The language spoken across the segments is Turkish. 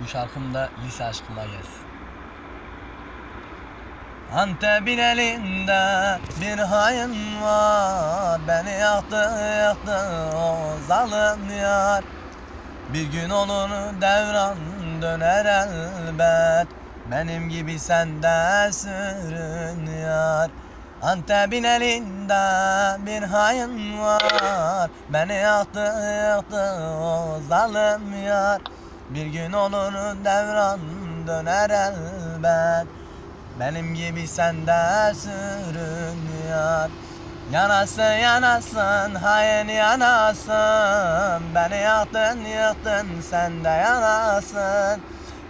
Bu şarkım da lise aşkıma gelsin. Antep'in elinde bir hain var. Beni yaktı yaktı o zalim yar. Bir gün olur devran döner elbet. Benim gibi sen de sürün yar. Antep'in elinde bir hain var. Beni yaktı yaktı o zalim yar Bir gün olur devran döner elbet. Benim gibi sen de sürün Yanasın yanasın hain yanasın. Beni yaktın yıktın sen de yanasın.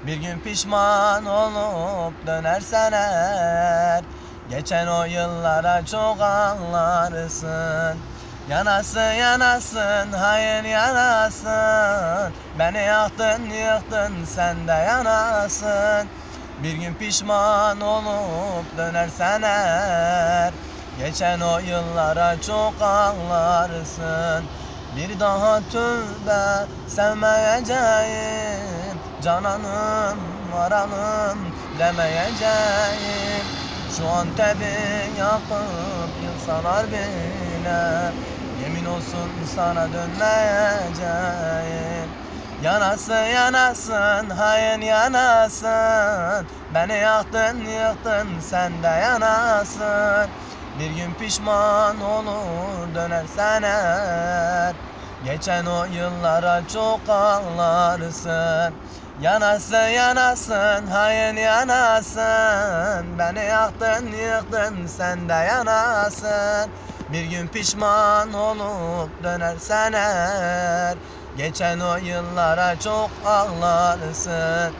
Bir gün pişman olup dönersen eğer Geçen o yıllara çok ağlarsın Yanasın yanasın hain yanasın. Beni yaktın yıktın sen de yanasın. Bir gün pişman olup dönersen eğer Geçen o yıllara çok ağlarsın. Bir daha tövbe sevmeyeceğim Cananım varanım demeyeceğim. Şu an tebi yakıp yılsalar bile Yemin olsun sana dönmeyeceğim. Yanasın yanasın hain yanasın. Beni yaktın yıktın sen de yanasın. Bir gün pişman olur dönersen eğer. Geçen o yıllara çok ağlarsın. Yanasın yanasın hain yanasın. Beni yaktın yıktın sen de yanasın Bir gün pişman olup dönersen eğer Geçen o yıllara çok ağlarsın